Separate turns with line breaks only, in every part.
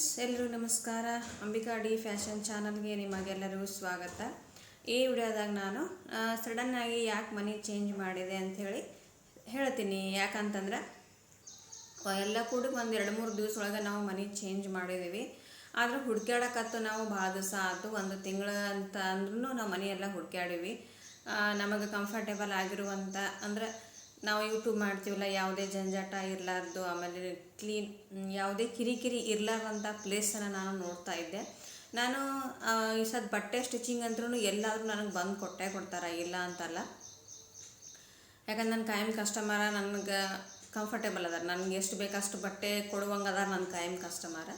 Friends ಎಲ್ಲರೂ ನಮಸ್ಕಾರ. Ambika D fashion ಚಾನಲ್ಗೆ ನಿಮಗೆಲ್ಲರಿಗೂ ಸ್ವಾಗತ. ಈ ವಿಡಿಯೋದಾಗ ನಾನು ಸಡನ್ನಾಗಿ ಯಾಕೆ ಮನಿ ಚೇಂಜ್ ಮಾಡಿದೆ ಅಂಥೇಳಿ ಹೇಳ್ತೀನಿ. ಯಾಕಂತಂದ್ರೆ ಎಲ್ಲ ಕೂಡ ಒಂದು ಎರಡು ಮೂರು ದಿವಸ ಒಳಗೆ ನಾವು ಮನಿ ಚೇಂಜ್ ಮಾಡಿದ್ದೀವಿ ಆದ್ರೆ ಹುಡ್ಕ್ಯಾಡಕತ್ತು ನಾವು ಭಾಳ ದಿವಸ ಆಯಿತು ಒಂದು ತಿಂಗಳು ಅಂತ ಅಂದ್ರೂ ನಾವು ಮನೆಯೆಲ್ಲ ಹುಡ್ಕ್ಯಾಡೀವಿ. ನಮಗೆ ಕಂಫರ್ಟೇಬಲ್ ಆಗಿರುವಂಥ ಅಂದ್ರೆ ನಾವು ಯೂಟ್ಯೂಬ್ ಮಾಡ್ತೀವಲ್ಲ, ಯಾವುದೇ ಜಂಜಾಟ ಇರಲಾರ್ದು, ಆಮೇಲೆ ಕ್ಲೀನ್ ಯಾವುದೇ ಕಿರಿಕಿರಿ ಇರಲಾರ್ದಂಥ ಪ್ಲೇಸನ್ನು ನಾನು ನೋಡ್ತಾ ಇದ್ದೆ. ನಾನು ಈ ಸದ್ ಬಟ್ಟೆ ಸ್ಟಿಚಿಂಗ್ ಅಂದ್ರೂ ಎಲ್ಲಾದರೂ ನನಗೆ ಬಂದು ಕೊಟ್ಟೆ ಕೊಡ್ತಾರೆ, ಇಲ್ಲ ಅಂತಲ್ಲ. ಯಾಕಂದ್ರೆ ನನ್ನ ಕಾಯಂ ಕಸ್ಟಮರ ನನಗೆ ಕಂಫರ್ಟೇಬಲ್ ಅದಾರ. ನನಗೆ ಎಷ್ಟು ಬೇಕಷ್ಟು ಬಟ್ಟೆ ಕೊಡುವಂಗೆ ಅದಾರ ನನ್ನ ಕಾಯಂ ಕಸ್ಟಮರ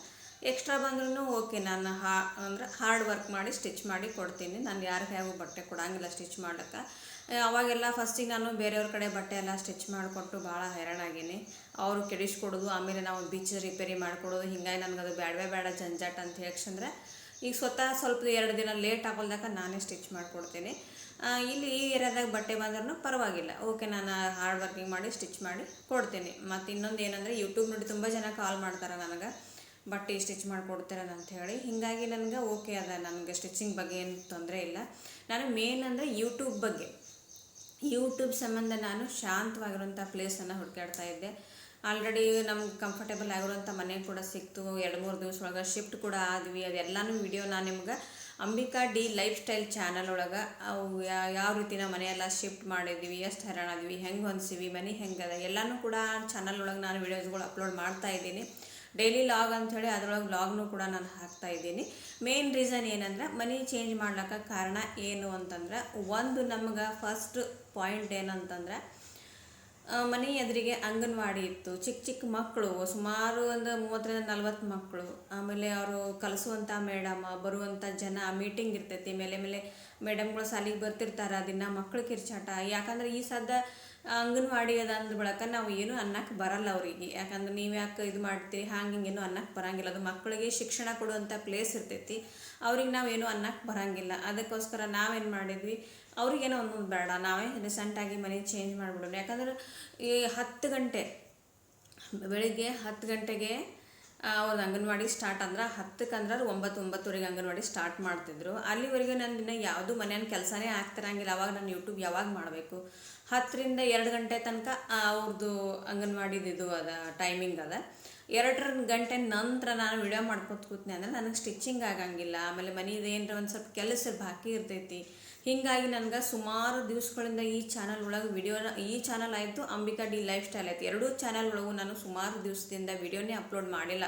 ಎಕ್ಸ್ಟ್ರಾ ಬಂದ್ರೂ ಓಕೆ ನಾನು ಹಾ, ಅಂದ್ರೆ ಹಾರ್ಡ್ ವರ್ಕ್ ಮಾಡಿ ಸ್ಟಿಚ್ ಮಾಡಿ ಕೊಡ್ತೀನಿ. ನಾನು ಯಾರಿಗೆ ಯಾವ ಬಟ್ಟೆ ಕೊಡಂಗಿಲ್ಲ ಸ್ಟಿಚ್ ಮಾಡೋಕ್ಕೆ ಅವಾಗೆಲ್ಲ ಫಸ್ಟಿಗೆ ನಾನು ಬೇರೆಯವ್ರ ಕಡೆ ಬಟ್ಟೆ ಎಲ್ಲ ಸ್ಟಿಚ್ ಮಾಡಿಕೊಟ್ಟು ಭಾಳ ಹೈರಾಣಾಗೀನಿ ಅವರು ಕೆಡಿಸ್ಕೊಡೋದು, ಆಮೇಲೆ ನಾವು ಬೀಚ್ ರಿಪೇರಿ ಮಾಡಿಕೊಡೋದು, ಹಿಂಗಾಗಿ ನನಗೆ ಅದು ಬೇಡವೇ ಬೇಡ ಜಂಜಾಟ ಅಂತ ಹೇಳಕ್ಷಂದ್ರೆ ಈಗ ಸ್ವತಃ ಸ್ವಲ್ಪ ಎರಡು ದಿನ ಲೇಟ್ ಆಗೋಲ್ದಾಗ ನಾನೇ ಸ್ಟಿಚ್ ಮಾಡಿಕೊಡ್ತೀನಿ. ಇಲ್ಲಿ ಈ ಏರಿಯಾದಾಗ ಬಟ್ಟೆ ಬಂದ್ರೂ ಪರವಾಗಿಲ್ಲ. ಓಕೆ ನಾನು ಹಾರ್ಡ್ ವರ್ಕಿಂಗ್ ಮಾಡಿ ಸ್ಟಿಚ್ ಮಾಡಿ ಕೊಡ್ತೀನಿ. ಮತ್ತು ಇನ್ನೊಂದು ಏನಂದರೆ ಯೂಟ್ಯೂಬ್ ನೋಡಿ ತುಂಬ ಜನ ಕಾಲ್ ಮಾಡ್ತಾರೆ ನನಗೆ, ಬಟ್ಟೆ ಸ್ಟಿಚ್ ಅಂತ ಹೇಳಿ. ಹೀಗಾಗಿ ನನಗೆ ಓಕೆ ಅದ, ನನಗೆ ಸ್ಟಿಚಿಂಗ್ ಬಗ್ಗೆ ಏನು ತೊಂದರೆ ಇಲ್ಲ. ನಾನು ಮೇನ್ ಅಂದರೆ ಯೂಟ್ಯೂಬ್ ಬಗ್ಗೆ. ಯೂಟ್ಯೂಬ್ ಸಂಬಂಧ ನಾನು ಶಾಂತವಾಗಿರುವಂಥ ಪ್ಲೇಸನ್ನು ಹುಡುಕಾಡ್ತಾ ಇದ್ದೆ. ಆಲ್ರೆಡಿ ನಮ್ಗೆ ಕಂಫರ್ಟೇಬಲ್ ಆಗಿರುವಂಥ ಮನೆ ಕೂಡ ಸಿಕ್ತು. ಎರಡು ಮೂರು ದಿವಸ ಒಳಗೆ ಶಿಫ್ಟ್ ಕೂಡ ಆದ್ವಿ. ಅದೆಲ್ಲನೂ ವಿಡಿಯೋ ನಾನು ನಿಮ್ಗೆ Ambika D lifestyle channel ಒಳಗೆ ಅವು ಯಾವ ರೀತಿ ನಾವು ಮನೆಯೆಲ್ಲ ಶಿಫ್ಟ್ ಮಾಡಿದ್ವಿ, ಎಷ್ಟು ಹೈರಾಣಾದ್ವಿ ಹೆಂಗೆ ಹೊಂದಿಸಿವಿ, ಮನೆ ಹೆಂಗದ ಎಲ್ಲನೂ ಕೂಡ ಚಾನಲ್ ಒಳಗೆ ನಾನು ವೀಡಿಯೋಸ್ಗಳು ಅಪ್ಲೋಡ್ ಮಾಡ್ತಾ ಇದ್ದೀನಿ. ಡೈಲಿ ಲಾಗ್ ಅಂಥೇಳಿ ಅದರೊಳಗೆ ಲಾಗ್ನು ಕೂಡ ನಾನು ಹಾಕ್ತಾ ಇದ್ದೀನಿ. ಮೇನ್ ರೀಸನ್ ಏನಂದ್ರೆ ಮನಿ ಚೇಂಜ್ ಮಾಡ್ಲಿಕ್ಕೆ ಕಾರಣ ಏನು ಅಂತಂದ್ರೆ ಒಂದು ನಮ್ಗೆ ಫಸ್ಟ್ ಪಾಯಿಂಟ್ ಏನಂತಂದ್ರೆ ಮನೆ ಎದುರಿಗೆ ಅಂಗನವಾಡಿ ಇತ್ತು. ಚಿಕ್ಕ ಚಿಕ್ಕ ಮಕ್ಕಳು, ಸುಮಾರು ಒಂದು ಮೂವತ್ತರಿಂದ ನಲ್ವತ್ತು ಮಕ್ಕಳು. ಆಮೇಲೆ ಅವರು ಕಲಿಸುವಂಥ ಮೇಡಮ್ ಬರುವಂಥ ಜನ, ಮೀಟಿಂಗ್ ಇರ್ತೈತಿ. ಮೇಲೆ ಮೇಲೆ ಮೇಡಮ್ಗಳು ಸಾಲಿಗೆ ಬರ್ತಿರ್ತಾರೆ, ದಿನ ಮಕ್ಳು ಕಿರ್ಚಾಟ. ಯಾಕಂದ್ರೆ ಈ ಸದ್ದ ಅಂಗನವಾಡಿ ಅದ ಅಂದ ಬಳಕ ನಾವು ಏನು ಅನ್ನಕ್ಕೆ ಬರಲ್ಲ ಅವರಿಗೆ. ಯಾಕಂದ್ರೆ ನೀವು ಯಾಕೆ ಇದು ಮಾಡ್ತೀರಿ? ಹಂಗೆ ಹಿಂಗೇನು ಅನ್ನಕ್ಕೆ ಬರಂಗಿಲ್ಲ. ಅದು ಮಕ್ಕಳಿಗೆ ಶಿಕ್ಷಣ ಕೊಡುವಂಥ ಪ್ಲೇಸ್ ಇರ್ತೈತಿ. ಅವ್ರಿಗೆ ಏನು ಅನ್ನಕ್ಕೆ ಬರಂಗಿಲ್ಲ. ಅದಕ್ಕೋಸ್ಕರ ನಾವೇನು ಮಾಡಿದ್ವಿ? ಅವ್ರಿಗೇನೋ ಒಂದೊಂದು ಬೇಡ. ನಾವೇ ರೀಸೆಂಟಾಗಿ ಮನೆ ಚೇಂಜ್ ಮಾಡಿಬಿಡೋಣ. ಯಾಕಂದ್ರೆ ಈ ಹತ್ತು ಗಂಟೆ, ಬೆಳಿಗ್ಗೆ ಹತ್ತು ಗಂಟೆಗೆ ಒಂದು ಅಂಗನವಾಡಿ ಸ್ಟಾರ್ಟ್ ಅಂದ್ರೆ ಹತ್ತಕ್ಕೆ ಅಂದ್ರೆ ಒಂಬತ್ತು ಒಂಬತ್ತುವರೆಗೆ ಅಂಗನವಾಡಿ ಸ್ಟಾರ್ಟ್ ಮಾಡ್ತಿದ್ರು. ಅಲ್ಲಿವರೆಗೆ ನಾನು ದಿನ ಯಾವುದು ಮನೆಯ ಕೆಲಸನೇ ಆಗ್ತಿರಂಗಿಲ್ಲ, ಅವಾಗ ನಾನು ಯೂಟ್ಯೂಬ್ ಯಾವಾಗ ಮಾಡಬೇಕು. ಹತ್ತರಿಂದ ಎರಡು ಗಂಟೆ ತನಕ ಅವ್ರದ್ದು ಅಂಗನವಾಡಿದು ಅದ ಟೈಮಿಂಗ್ ಅದ. ಎರಡರ ಗಂಟೆ ನಂತರ ನಾನು ವಿಡಿಯೋ ಮಾಡ್ಕೊತ ಕೂತ್ನಿ ಅಂದ್ರೆ ನನಗೆ ಸ್ಟಿಚಿಂಗ್ ಆಗಂಗಿಲ್ಲ. ಆಮೇಲೆ ಮನೇದು ಏನರ ಒಂದು ಸ್ವಲ್ಪ ಕೆಲಸ ಬಾಕಿ ಇರ್ತೈತಿ. ಹೀಗಾಗಿ ನನಗೆ ಸುಮಾರು ದಿವಸಗಳಿಂದ ಈ ಚಾನಲ್ ಒಳಗೆ ವಿಡಿಯೋನ ಈ ಚಾನಲ್ ಆಯಿತು, ಅಂಬಿಕಾ ಡಿ ಲೈಫ್ ಸ್ಟೈಲ್ ಆಯಿತು. ಎರಡೂ ಚಾನಲ್ ಒಳಗೂ ನಾನು ಸುಮಾರು ದಿವಸದಿಂದ ವಿಡಿಯೋನೇ ಅಪ್ಲೋಡ್ ಮಾಡಿಲ್ಲ.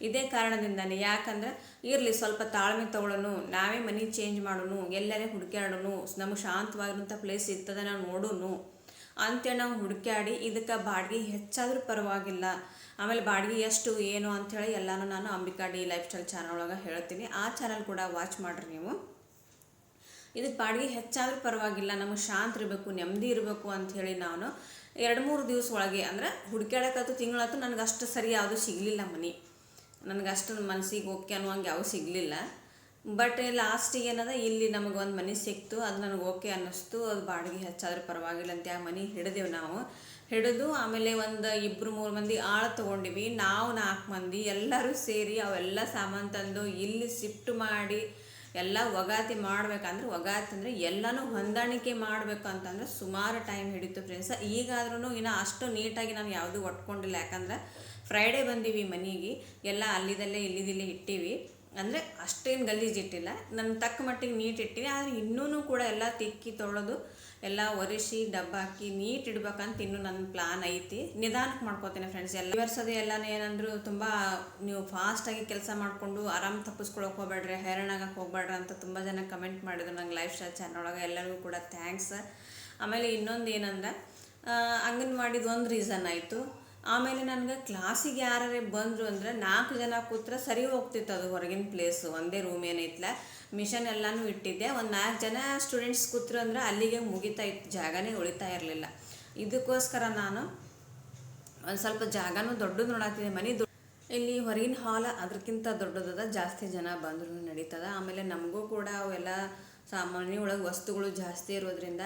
ಇದೇ ಕಾರಣದಿಂದನೇ ಯಾಕಂದ್ರೆ ಇರಲಿ ಸ್ವಲ್ಪ ತಾಳ್ಮೆ ತಗೊಳ್ಳೋನು ನಾವೇ ಮನೆ ಚೇಂಜ್ ಮಾಡೋನು, ಎಲ್ಲರೇ ಹುಡುಕ್ಯಾಡೋನು, ನಮಗೆ ಶಾಂತವಾಗಿರುವಂಥ ಪ್ಲೇಸ್ ಇರ್ತದೆ ನಾವು ನೋಡೋನು. ಅಂತೇಳಿ ನಾವು ಹುಡುಕ್ಯಾಡಿ ಇದಕ್ಕೆ ಬಾಡಿಗೆ ಹೆಚ್ಚಾದರೂ ಪರವಾಗಿಲ್ಲ. ಆಮೇಲೆ ಬಾಡಿಗೆ ಎಷ್ಟು, ಏನು ಅಂಥೇಳಿ ಎಲ್ಲನೂ ನಾನು Ambika D lifestyle channel ಒಳಗೆ ಹೇಳ್ತೀನಿ. ಆ ಚಾನಲ್ ಕೂಡ ವಾಚ್ ಮಾಡಿರಿ ನೀವು. ಇದಕ್ಕೆ ಬಾಡಿಗೆ ಹೆಚ್ಚಾದರೂ ಪರವಾಗಿಲ್ಲ. ನಮಗೆ ಶಾಂತ ಇರಬೇಕು, ನೆಮ್ಮದಿ ಇರಬೇಕು ಅಂಥೇಳಿ ನಾನು ಎರಡು ಮೂರು ದಿವಸ ಒಳಗೆ ಅಂದರೆ ಹುಡುಕ್ಯಾಡಕತ್ತು ತಿಂಗಳಾತು ನನಗೆ ಅಷ್ಟು ಸರಿ ಯಾವುದು ಸಿಗಲಿಲ್ಲ ಮನೆ. ನನಗೆ ಅಷ್ಟು ಮನಸ್ಸಿಗೆ ಓಕೆ ಅನ್ನುವಂಗೆ ಯಾವ ಸಿಗಲಿಲ್ಲ. ಬಟ್ ಲಾಸ್ಟಿಗೆ ಏನದ, ಇಲ್ಲಿ ನಮಗೆ ಒಂದು ಮನೆ ಸಿಕ್ತು, ಅದು ನನಗೆ ಓಕೆ ಅನ್ನಿಸ್ತು, ಅದು ಬಾಡಿಗೆ ಹೆಚ್ಚಾದ್ರೆ ಪರವಾಗಿಲ್ಲ ಅಂತ ಆ ಮನೆ ಹಿಡಿದೆವು ನಾವು. ಹಿಡಿದು ಆಮೇಲೆ ಒಂದು ಇಬ್ಬರು ಮೂರು ಮಂದಿ ಆಳು ತೊಗೊಂಡಿವಿ. ನಾವು ನಾಲ್ಕು ಮಂದಿ ಎಲ್ಲರೂ ಸೇರಿ ಅವೆಲ್ಲ ಸಾಮಾನು ತಂದು ಇಲ್ಲಿ ಶಿಫ್ಟ್ ಮಾಡಿ, ಎಲ್ಲ ಒಗಾತಿ ಮಾಡ್ಬೇಕಂದ್ರೆ, ಒಗಾತಿ ಅಂದರೆ ಎಲ್ಲನೂ ಹೊಂದಾಣಿಕೆ ಮಾಡಬೇಕು ಅಂತಂದ್ರೆ ಸುಮಾರು ಟೈಮ್ ಹಿಡಿತು ಫ್ರೆಂಡ್ಸ್ ಈಗಾದ್ರೂ ಇನ್ನು ಅಷ್ಟು ನೀಟಾಗಿ ನಾನು ಯಾವುದೂ ಒಟ್ಕೊಂಡಿಲ್ಲ. ಯಾಕಂದ್ರೆ ಫ್ರೈಡೇ ಬಂದೀವಿ ಮನೆಗೆ, ಎಲ್ಲ ಅಲ್ಲಿದಲ್ಲೇ ಇಲ್ಲಿದಿಲ್ಲೇ ಇಟ್ಟೀವಿ. ಅಂದರೆ ಅಷ್ಟೇನು ಗಲೀಜು ಇಟ್ಟಿಲ್ಲ. ನನ್ನ ತಕ್ಕ ಮಟ್ಟಿಗೆ ನೀಟ್ ಇಟ್ಟಿನಿ. ಆದರೆ ಇನ್ನೂ ಕೂಡ ಎಲ್ಲ ತಿಕ್ಕಿ ತೊಳೆದು ಎಲ್ಲ ಒರೆಸಿ, ಡಬ್ಬ ಹಾಕಿ ನೀಟ್ ಇಡ್ಬೇಕಂತ ಇನ್ನೂ ನನ್ನ ಪ್ಲಾನ್ ಐತಿ. ನಿಧಾನಕ್ಕೆ ಮಾಡ್ಕೋತೀನಿ ಫ್ರೆಂಡ್ಸ್ ಎಲ್ಲ. ವರ್ಷದ ಎಲ್ಲಾನು ಏನಂದ್ರು ತುಂಬ ನೀವು ಫಾಸ್ಟಾಗಿ ಕೆಲಸ ಮಾಡಿಕೊಂಡು ಆರಾಮ್ ತಪ್ಪಿಸ್ಕೊಳಕ್ಕೆ ಹೋಗ್ಬೇಡ್ರಿ ಹೈರಾಣಾಗಕ್ಕೆ ಹೋಗ್ಬೇಡ್ರಿ ಅಂತ ತುಂಬ ಜನ ಕಮೆಂಟ್ ಮಾಡಿದ್ರು ನಂಗೆ ಲೈಫ್ ಸ್ಟೈಲ್ ಚಾನಲ್ ಒಳಗೆ. ಎಲ್ಲರಿಗೂ ಕೂಡ ಥ್ಯಾಂಕ್ಸ್ ಆಮೇಲೆ ಇನ್ನೊಂದು ಏನಂದ್ರೆ ಮಾಡಿದ ಒಂದು ರೀಸನ್ ಆಯಿತು. ಆಮೇಲೆ ನನಗೆ ಕ್ಲಾಸಿಗೆ ಯಾರೇ ಬಂದರು ಅಂದರೆ ನಾಲ್ಕು ಜನ ಕೂತ್ರೆ ಸರಿ ಹೋಗ್ತಿತ್ತು ಅದು ಹೊರಗಿನ ಪ್ಲೇಸು ಒಂದೇ ರೂಮ್ ಏನೈತ್ಲ ಮಿಷನ್ ಎಲ್ಲನೂ ಇಟ್ಟಿದ್ದೆ. ಒಂದು ನಾಲ್ಕು ಜನ ಸ್ಟೂಡೆಂಟ್ಸ್ ಕೂತ್ರು ಅಂದ್ರೆ ಅಲ್ಲಿಗೆ ಮುಗಿತಾ ಇತ್ತು. ಜಾಗನೇ ಉಳಿತಾ ಇರಲಿಲ್ಲ. ಇದಕ್ಕೋಸ್ಕರ ನಾನು ಒಂದು ಸ್ವಲ್ಪ ಜಾಗನೂ ದೊಡ್ಡದು ನೋಡಾತಿದ್ದೆ. ಮನೆ ಇಲ್ಲಿ ಹೊರಗಿನ ಹಾಲ್ ಅದಕ್ಕಿಂತ ದೊಡ್ಡದದ ಜಾಸ್ತಿ ಜನ ಬಂದರೂ ನಡೀತದ. ಆಮೇಲೆ ನಮಗೂ ಕೂಡ ಅವೆಲ್ಲ ಸೊ ಆ ಮನೆ ಒಳಗೆ ವಸ್ತುಗಳು ಜಾಸ್ತಿ ಇರೋದ್ರಿಂದ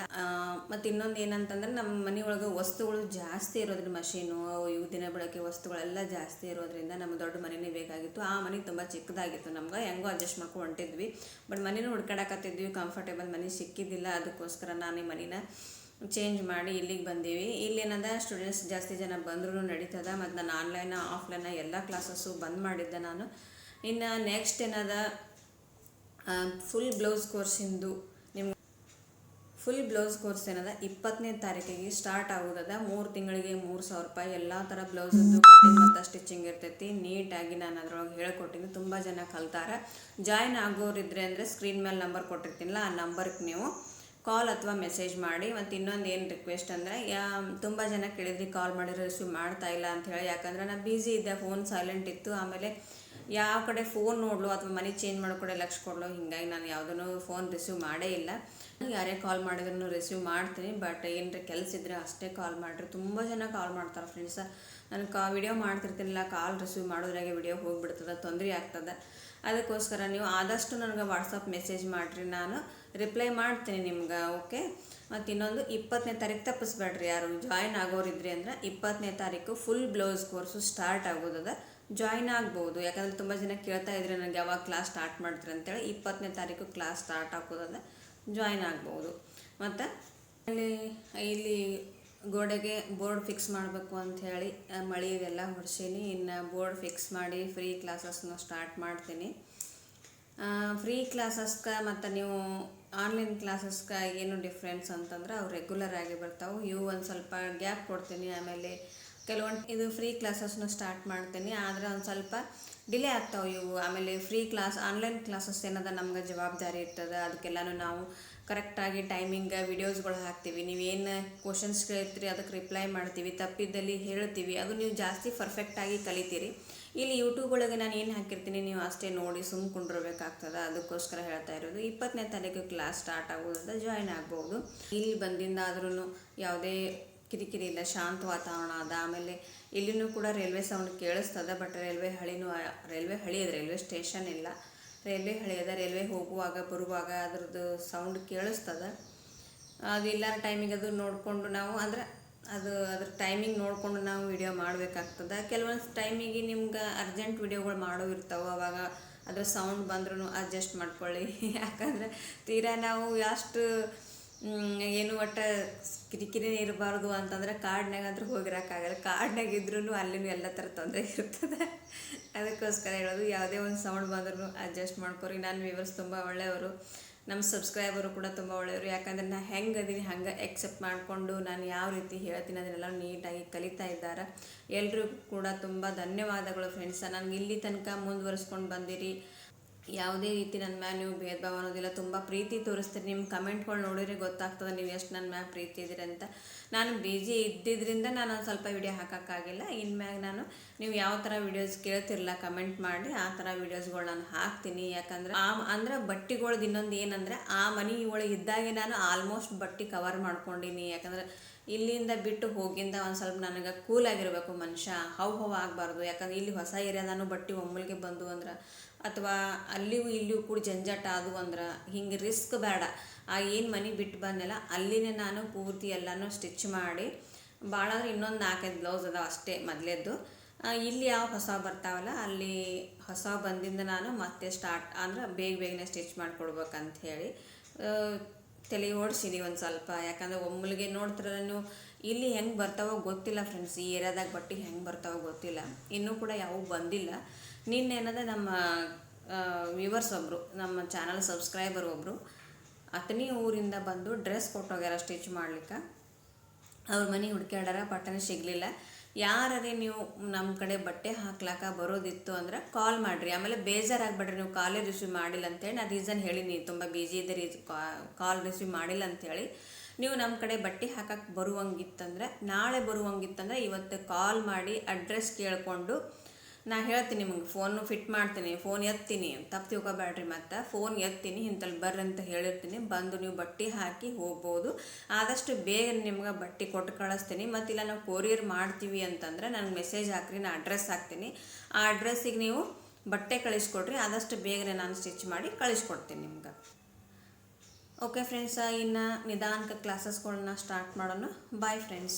ಮತ್ತು ಇನ್ನೊಂದು ಏನಂತಂದ್ರೆ ನಮ್ಮ ಮನೆ ಒಳಗೆ ವಸ್ತುಗಳು ಜಾಸ್ತಿ ಇರೋದ್ರಿಂದ, ಮಷೀನು ಇವು ದಿನ ಬಳಕೆ ವಸ್ತುಗಳೆಲ್ಲ ಜಾಸ್ತಿ ಇರೋದ್ರಿಂದ ನಮ್ಮ ದೊಡ್ಡ ಮನೆನೇ ಬೇಕಾಗಿತ್ತು. ಆ ಮನೆ ತುಂಬ ಚಿಕ್ಕದಾಗಿತ್ತು ನಮ್ಗೆ, ಹೆಂಗೋ ಅಡ್ಜಸ್ಟ್ ಮಾಡ್ಕೊಂಡು ಹೊಂಟಿದ್ವಿ. ಬಟ್ ಮನೇನೂ ಹುಡ್ಕಾಡಕತ್ತಿದ್ವಿ ಕಂಫರ್ಟೇಬಲ್ ಮನೆ ಸಿಕ್ಕಿದ್ದಿಲ್ಲ, ಅದಕ್ಕೋಸ್ಕರ ನಾನು ಈ ಮನೇನ ಚೇಂಜ್ ಮಾಡಿ ಇಲ್ಲಿಗೆ ಬಂದೀವಿ. ಇಲ್ಲೇನದ ಸ್ಟೂಡೆಂಟ್ಸ್ ಜಾಸ್ತಿ ಜನ ಬಂದರೂ ನಡೀತದ, ಮತ್ತು ನಾನು ಆನ್ಲೈನ್ ಆಫ್ಲೈನ ಎಲ್ಲ ಕ್ಲಾಸಸ್ಸು ಬಂದ್ ಮಾಡಿದ್ದೆ ನಾನು. ಇನ್ನು ನೆಕ್ಸ್ಟ್ ಏನದ ಫುಲ್ ಬ್ಲೌಸ್ ಕೋರ್ಸಿಂದು ನಿಮ್ಗೆ ಫುಲ್ ಬ್ಲೌಸ್ ಕೋರ್ಸ್ ಏನದ? ಇಪ್ಪತ್ತನೇ ತಾರೀಕಿಗೆ ಸ್ಟಾರ್ಟ್ ಆಗೋದದ. ಮೂರು ತಿಂಗಳಿಗೆ ಮೂರು ಸಾವಿರ ರೂಪಾಯಿ. ಎಲ್ಲ ಥರ ಬ್ಲೌಸದ್ದು ಕಟ್ಟಿಂಗ್ ಮತ್ತು ಸ್ಟಿಚಿಂಗ್ ಇರ್ತೈತಿ. ನೀಟಾಗಿ ನಾನು ಅದ್ರೊಳಗೆ ಹೇಳ್ಕೊಟ್ಟಿನಿ. ತುಂಬ ಜನ ಕಲ್ತಾರ. ಜಾಯ್ನ್ ಆಗೋರಿದ್ರೆ ಅಂದರೆ ಸ್ಕ್ರೀನ್ ಮೇಲೆ ನಂಬರ್ ಕೊಟ್ಟಿರ್ತೀನಲ್ಲ, ಆ ನಂಬರ್ಗೆ ನೀವು ಕಾಲ್ ಅಥವಾ ಮೆಸೇಜ್ ಮಾಡಿ. ಮತ್ತು ಇನ್ನೊಂದು ಏನು ರಿಕ್ವೆಸ್ಟ್ ಅಂದರೆ, ಯಾ, ತುಂಬ ಜನ ಕೇಳಿದ್ರಿ ಕಾಲ್ ಮಾಡಿದ್ರೆ ರಿಸೀವ್ ಮಾಡ್ತಾ ಇಲ್ಲ ಅಂತ ಹೇಳಿ. ಯಾಕಂದರೆ ನಾನು ಬ್ಯುಸಿ ಇದ್ದೆ ಫೋನ್ ಸೈಲೆಂಟ್ ಇತ್ತು. ಆಮೇಲೆ ಯಾವ ಕಡೆ ಫೋನ್ ನೋಡ್ಲು ಅಥವಾ ಮನಿ ಚೇಂಜ್ ಮಾಡೋ ಕಡೆ ಲಕ್ಷ ಕೊಡ್ಲು, ಹಿಂಗಾಗಿ ನಾನು ಯಾವುದೂ ಫೋನ್ ರಿಸೀವ್ ಮಾಡೇ ಇಲ್ಲ. ಯಾರೇ ಕಾಲ್ ಮಾಡಿದ್ರು ರಿಸೀವ್ ಮಾಡ್ತೀನಿ ಬಟ್ ಏನರ ಕೆಲಸ ಇದ್ದರೆ ಅಷ್ಟೇ ಕಾಲ್ ಮಾಡಿರಿ. ತುಂಬ ಜನ ಕಾಲ್ ಮಾಡ್ತಾರೆ ಫ್ರೆಂಡ್ಸ ನಾನು ಕಾ ವಿಡಿಯೋ ಮಾಡ್ತಿರ್ತೀನಿಲ್ಲ ಕಾಲ್ ರಿಸೀವ್ ಮಾಡೋದ್ರಾಗೆ ವಿಡಿಯೋ ಹೋಗಿಬಿಡ್ತದೆ, ತೊಂದರೆ ಆಗ್ತದೆ. ಅದಕ್ಕೋಸ್ಕರ ನೀವು ಆದಷ್ಟು ನನಗೆ ವಾಟ್ಸಪ್ ಮೆಸೇಜ್ ಮಾಡಿರಿ. ನಾನು ರಿಪ್ಲೈ ಮಾಡ್ತೀನಿ ನಿಮ್ಗೆ ಓಕೆ ಮತ್ತು ಇನ್ನೊಂದು ಇಪ್ಪತ್ತನೇ ತಾರೀಕು ತಪ್ಪಿಸ್ಬೇಡ್ರಿ ಯಾರು ಜಾಯ್ನ್ ಆಗೋರಿದ್ರಿ ಅಂದ್ರೆ ಇಪ್ಪತ್ತನೇ ತಾರೀಕು ಫುಲ್ ಬ್ಲೌಸ್ ಕೋರ್ಸು ಸ್ಟಾರ್ಟ್ ಆಗೋದದ. ಜಾಯ್ನ್ ಆಗ್ಬೋದು. ಯಾಕಂದರೆ ತುಂಬ ಜನ ಕೇಳ್ತಾ ಇದ್ರೆ ನನಗೆ ಯಾವಾಗ ಕ್ಲಾಸ್ ಸ್ಟಾರ್ಟ್ ಮಾಡ್ತೀರ ಅಂತೇಳಿ ಇಪ್ಪತ್ತನೇ ತಾರೀಕು ಕ್ಲಾಸ್ ಸ್ಟಾರ್ಟ್ ಆಗೋದಂದ್ರೆ ಜಾಯ್ನ್ ಆಗ್ಬೋದು. ಮತ್ತು ಅಲ್ಲಿ, ಇಲ್ಲಿ ಗೋಡೆಗೆ ಬೋರ್ಡ್ ಫಿಕ್ಸ್ ಮಾಡಬೇಕು ಅಂಥೇಳಿ ಮಳೆ ಇದೆಲ್ಲ ಹೊಡ್ಸೀನಿ. ಇನ್ನು ಬೋರ್ಡ್ ಫಿಕ್ಸ್ ಮಾಡಿ ಫ್ರೀ ಕ್ಲಾಸಸ್ನ ಸ್ಟಾರ್ಟ್ ಮಾಡ್ತೀನಿ. ಫ್ರೀ ಕ್ಲಾಸಸ್ಗೆ ಮತ್ತು ನೀವು ಆನ್ಲೈನ್ ಕ್ಲಾಸಸ್ಗೆ ಏನು ಡಿಫ್ರೆನ್ಸ್ ಅಂತಂದ್ರೆ ಅವು ರೆಗ್ಯುಲರ್ ಆಗಿ ಬರ್ತಾವೆ. ಇವು ಒಂದು ಸ್ವಲ್ಪ ಗ್ಯಾಪ್ ಕೊಡ್ತೀನಿ. ಆಮೇಲೆ ಕೆಲವೊಂದು ಇದು ಫ್ರೀ ಕ್ಲಾಸಸ್ನ ಸ್ಟಾರ್ಟ್ ಮಾಡ್ತೀನಿ. ಆದರೆ ಒಂದು ಸ್ವಲ್ಪ ಡಿಲೇ ಆಗ್ತಾವೆ ಇವು. ಆಮೇಲೆ ಫ್ರೀ ಕ್ಲಾಸ್ ಆನ್ಲೈನ್ ಕ್ಲಾಸಸ್ ಏನದ ನಮ್ಗೆ ಜವಾಬ್ದಾರಿ ಇರ್ತದೆ, ಅದಕ್ಕೆಲ್ಲನೂ ನಾವು ಕರೆಕ್ಟಾಗಿ ಟೈಮಿಂಗ್ ವೀಡಿಯೋಸ್ಗಳು ಹಾಕ್ತೀವಿ. ನೀವೇನು ಕ್ವಶನ್ಸ್ ಕೇಳ್ತೀರಿ ಅದಕ್ಕೆ ರಿಪ್ಲೈ ಮಾಡ್ತೀವಿ. ತಪ್ಪಿದ್ದಲ್ಲಿ ಹೇಳ್ತೀವಿ. ಅದು ನೀವು ಜಾಸ್ತಿ ಪರ್ಫೆಕ್ಟಾಗಿ ಕಲಿತೀರಿ. ಇಲ್ಲಿ ಯೂಟ್ಯೂಬ್ ಒಳಗೆ ನಾನು ಏನು ಹಾಕಿರ್ತೀನಿ, ನೀವು ಅಷ್ಟೇ ನೋಡಿ ಸುಮ್ ಕುಂಡಿರ್ಬೇಕಾಗ್ತದೆ. ಅದಕ್ಕೋಸ್ಕರ ಹೇಳ್ತಾ ಇರೋದು. ಇಪ್ಪತ್ತನೇ ತಾರೀಕು ಕ್ಲಾಸ್ ಸ್ಟಾರ್ಟ್ ಆಗೋದ್ರಿಂದ ಜಾಯ್ನ್ ಆಗ್ಬೋದು. ಇಲ್ಲಿ ಬಂದಿಂದ ಆದ್ರೂ ಯಾವುದೇ ಕಿರಿಕಿರಿ ಇಲ್ಲ ಶಾಂತ ವಾತಾವರಣ ಅದ ಆಮೇಲೆ ಇಲ್ಲಿನೂ ಕೂಡ ರೈಲ್ವೆ ಸೌಂಡ್ ಕೇಳಿಸ್ತದೆ ಬಟ್ ರೈಲ್ವೆ ಹಳಿನೂ ರೈಲ್ವೆ ಹಳಿ ಅದ ರೈಲ್ವೆ ಸ್ಟೇಷನ್ ಇಲ್ಲ. ರೈಲ್ವೆ ಹಳಿ ಅದ ರೈಲ್ವೆ ಹೋಗುವಾಗ ಬರುವಾಗ ಅದ್ರದ್ದು ಸೌಂಡ್ ಕೇಳಿಸ್ತದ. ಅದು ಇಲ್ಲಾರ ಟೈಮಿಗೆ ಅದು ನೋಡಿಕೊಂಡು ನಾವು ಅಂದ್ರೆ ಅದು ಅದ್ರ ಟೈಮಿಂಗ್ ನೋಡಿಕೊಂಡು ನಾವು ವಿಡಿಯೋ ಮಾಡಬೇಕಾಗ್ತದೆ. ಕೆಲವೊಂದು ಟೈಮಿಗೆ ನಿಮ್ಗೆ ಅರ್ಜೆಂಟ್ ವಿಡಿಯೋಗಳು ಮಾಡೋ ಇರ್ತಾವೆ ಅವಾಗ ಅದರ ಸೌಂಡ್ ಬಂದ್ರೂ ಅಡ್ಜಸ್ಟ್ ಮಾಡ್ಕೊಳ್ಳಿ. ಯಾಕಂದರೆ ತೀರಾ ನಾವು ಎಷ್ಟು ಮ್, ಏನು ಒಟ್ಟು ಕಿರಿಕಿರಿನೇ ಇರಬಾರ್ದು ಅಂತಂದ್ರೆ ಕಾಡ್ನಾಗಾದ್ರೂ ಹೋಗಿರೋಕ್ಕಾಗಲ್ಲ. ಕಾಡ್ನಾಗ ಇದ್ರೂ ಅಲ್ಲಿನೂ ಎಲ್ಲ ಥರ ತೊಂದರೆ ಇರ್ತದೆ. ಅದಕ್ಕೋಸ್ಕರ ಹೇಳೋದು, ಯಾವುದೇ ಒಂದು ಸೌಂಡ್ ಬಂದ್ರೂ ಅಡ್ಜಸ್ಟ್ ಮಾಡ್ಕೊರಿ. ನನ್ನ ವ್ಯೂವರ್ಸ್ ತುಂಬ ಒಳ್ಳೆಯವರು. ನಮ್ಮ ಸಬ್ಸ್ಕ್ರೈಬರು ಕೂಡ ತುಂಬ ಒಳ್ಳೆಯವರು. ಯಾಕಂದರೆ ನಾನು ಹೆಂಗೆ ಅದೀನಿ, ಹಂಗೆ ಎಕ್ಸೆಪ್ಟ್ ಮಾಡಿಕೊಂಡು ನಾನು ಯಾವ ರೀತಿ ಹೇಳ್ತೀನಿ ಅದನ್ನೆಲ್ಲ ನೀಟಾಗಿ ಕಲಿತಾ ಇದ್ದಾರೆ. ಎಲ್ಲರೂ ಕೂಡ ತುಂಬ ಧನ್ಯವಾದಗಳು ಫ್ರೆಂಡ್ಸ ನನಗೆ ಇಲ್ಲಿ ತನಕ ಮುಂದುವರಿಸ್ಕೊಂಡು ಬಂದಿರಿ. ಯಾವುದೇ ರೀತಿ ನನ್ನ ಮ್ಯಾಲೆ ನೀವು ಭೇದ ಭಾವ ಅನ್ನೋದಿಲ್ಲ, ತುಂಬ ಪ್ರೀತಿ ತೋರಿಸ್ತೀರಿ. ನಿಮ್ಮ ಕಮೆಂಟ್ಗಳು ನೋಡಿದ್ರೆ ಗೊತ್ತಾಗ್ತದೆ ನೀವು ಎಷ್ಟು ನನ್ನ ಮ್ಯಾಲೆ ಪ್ರೀತಿ ಇದ್ದೀರಿ ಅಂತ. ನಾನು ಬಿಜಿ ಇದ್ದಿದ್ದರಿಂದ ನಾನು ಒಂದು ಸ್ವಲ್ಪ ವಿಡಿಯೋ ಹಾಕೋಕ್ಕಾಗಿಲ್ಲ. ಇನ್ಮ್ಯಾಗ ನಾನು ನೀವು ಯಾವ ಥರ ವಿಡಿಯೋಸ್ ಕೇಳ್ತಿರಲ್ಲ ಕಮೆಂಟ್ ಮಾಡಿ, ಆ ಥರ ವಿಡಿಯೋಸ್ಗಳು ನಾನು ಹಾಕ್ತೀನಿ. ಯಾಕಂದ್ರೆ ಆ ಅಂದರೆ ಬಟ್ಟೆಗಳ್ದು ಇನ್ನೊಂದು ಏನಂದರೆ ಆ ಮನೆ ಒಳಗೆ ಇದ್ದಾಗೆ ನಾನು ಆಲ್ಮೋಸ್ಟ್ ಬಟ್ಟೆ ಕವರ್ ಮಾಡ್ಕೊಂಡೀನಿ. ಯಾಕಂದ್ರೆ ಇಲ್ಲಿಂದ ಬಿಟ್ಟು ಹೋಗಿಂದ ಒಂದು ಸ್ವಲ್ಪ ನನಗೆ ಕೂಲ್ ಆಗಿರಬೇಕು ಮನುಷ್ಯ, ಹೌ ಹೌ ಆಗಬಾರ್ದು. ಯಾಕಂದ್ರೆ ಇಲ್ಲಿ ಹೊಸ ಏರಿಯಾದಾನು ಬಟ್ಟೆ ಒಮ್ಮಲಿಗೆ ಬಂದು ಅಂದ್ರೆ ಅಥವಾ ಅಲ್ಲಿಯೂ ಇಲ್ಲಿಯೂ ಕೂಡ ಜಂಜಾಟ ಆದವು ಅಂದ್ರೆ ಹಿಂಗೆ ರಿಸ್ಕ್ ಬೇಡ. ಆ ಏನು ಮನೆ ಬಿಟ್ಟು ಬಂದೆಲ್ಲ ಅಲ್ಲಿನೇ ನಾನು ಪೂರ್ತಿ ಎಲ್ಲನೂ ಸ್ಟಿಚ್ ಮಾಡಿ ಭಾಳ ಅಂದ್ರೆ ಇನ್ನೊಂದು ನಾಲ್ಕೈದು ಬ್ಲೌಸ್ ಅದಾವ ಅಷ್ಟೇ ಮೊದಲೇದ್ದು. ಇಲ್ಲಿ ಯಾವ ಹೊಸ ಬರ್ತಾವಲ್ಲ ಅಲ್ಲಿ ಹೊಸ ಬಂದಿಂದ ನಾನು ಮತ್ತೆ ಸ್ಟಾರ್ಟ್ ಅಂದ್ರೆ ಬೇಗ ಬೇಗನೆ ಸ್ಟಿಚ್ ಮಾಡಿಕೊಡ್ಬೇಕಂತ ಹೇಳಿ. ತಲೆ ಓಡಿಸಿನಿ ಒಂದು ಸ್ವಲ್ಪ. ಯಾಕಂದ್ರೆ ಒಮ್ಮಲಿಗೆ ನೋಡ್ತಿರಲ್ಲ ನೀವು ಇಲ್ಲಿ ಹೆಂಗೆ ಬರ್ತಾವೋ ಗೊತ್ತಿಲ್ಲ ಫ್ರೆಂಡ್ಸ್ ಈ ಏರಿಯಾದಾಗ ಬಟ್ಟೆ ಹೆಂಗೆ ಬರ್ತಾವೋ ಗೊತ್ತಿಲ್ಲ. ಇನ್ನೂ ಕೂಡ ಯಾವೂ ಬಂದಿಲ್ಲ. ನಿನ್ನೆ ಏನದ ನಮ್ಮ ವ್ಯೂವರ್ಸ್ ಒಬ್ಬರು ನಮ್ಮ ಚಾನಲ್ ಸಬ್ಸ್ಕ್ರೈಬರ್ ಒಬ್ಬರು ಅತನಿ ಊರಿಂದ ಬಂದು ಡ್ರೆಸ್ ಕೊಟ್ಟೋಗ್ಯಾರ ಸ್ಟಿಚ್ ಮಾಡ್ಲಿಕ್ಕೆ. ಅವ್ರ ಮನೆ ಹುಡ್ಕ್ಯಾಡಾರ ಪಟ್ಟನೆ ಸಿಗಲಿಲ್ಲ. ಯಾರೇ ನೀವು ನಮ್ಮ ಕಡೆ ಬಟ್ಟೆ ಹಾಕ್ಲಾಕ ಬರೋದಿತ್ತು ಅಂದ್ರೆ ಕಾಲ್ ಮಾಡಿರಿ. ಆಮೇಲೆ ಬೇಜಾರಾಗ್ಬೇಡ್ರಿ, ನೀವು ಕಾಲೇ ರಿಸೀವ್ ಮಾಡಿಲ್ಲ ಅಂತೇಳಿ, ನಾನು ರೀಸನ್ ಹೇಳೀನಿ ತುಂಬ ಬ್ಯುಸಿ ರೀ ಕಾಲ್ ರಿಸೀವ್ ಮಾಡಿಲ್ಲ ಅಂತೇಳಿ. ನೀವು ನಮ್ಮ ಕಡೆ ಬಟ್ಟೆ ಹಾಕಕ್ಕೆ ಬರುವಂಗಿತ್ತಂದ್ರೆ, ನಾಳೆ ಬರುವಂಗಿತ್ತಂದ್ರೆ ಇವತ್ತು ಕಾಲ್ ಮಾಡಿ ಅಡ್ರೆಸ್ ಕೇಳಿಕೊಂಡು ನಾ ಹೇಳ್ತೀನಿ ನಿಮಗೆ ಫೋನು ಫಿಟ್ ಮಾಡ್ತೀನಿ ಫೋನ್ ಎತ್ತೀನಿ. ತಪ್ಪು ತಿಳ್ಕೊಬೇಡ್ರಿ ಮತ್ತು ಫೋನ್ ಎತ್ತೀನಿ ಇಂಥಲ್ಲಿ ಬರ್ರಿ ಅಂತ ಹೇಳಿರ್ತೀನಿ. ಬಂದು ನೀವು ಬಟ್ಟೆ ಹಾಕಿ ಹೋಗ್ಬೋದು. ಆದಷ್ಟು ಬೇಗ ನಿಮ್ಗೆ ಬಟ್ಟೆ ಕೊಟ್ಟು ಕಳಿಸ್ತೀನಿ. ಇಲ್ಲ ನಾವು ಕೊರಿಯರ್ ಮಾಡ್ತೀವಿ ಅಂತಂದ್ರೆ ನನಗೆ ಮೆಸೇಜ್ ಹಾಕ್ರಿ ನಾನು ಅಡ್ರೆಸ್ ಹಾಕ್ತೀನಿ. ಆ ಅಡ್ರೆಸ್ಸಿಗೆ ನೀವು ಬಟ್ಟೆ ಕಳಿಸ್ಕೊಡ್ರಿ. ಆದಷ್ಟು ಬೇಗನೆ ನಾನು ಸ್ಟಿಚ್ ಮಾಡಿ ಕಳಿಸ್ಕೊಡ್ತೀನಿ ನಿಮ್ಗೆ. ಓಕೆ ಫ್ರೆಂಡ್ಸ ಇನ್ನು ನಿಧಾನಕ್ಕೆ ಕ್ಲಾಸಸ್ಗಳನ್ನ ಸ್ಟಾರ್ಟ್ ಮಾಡೋಣ. Bye friends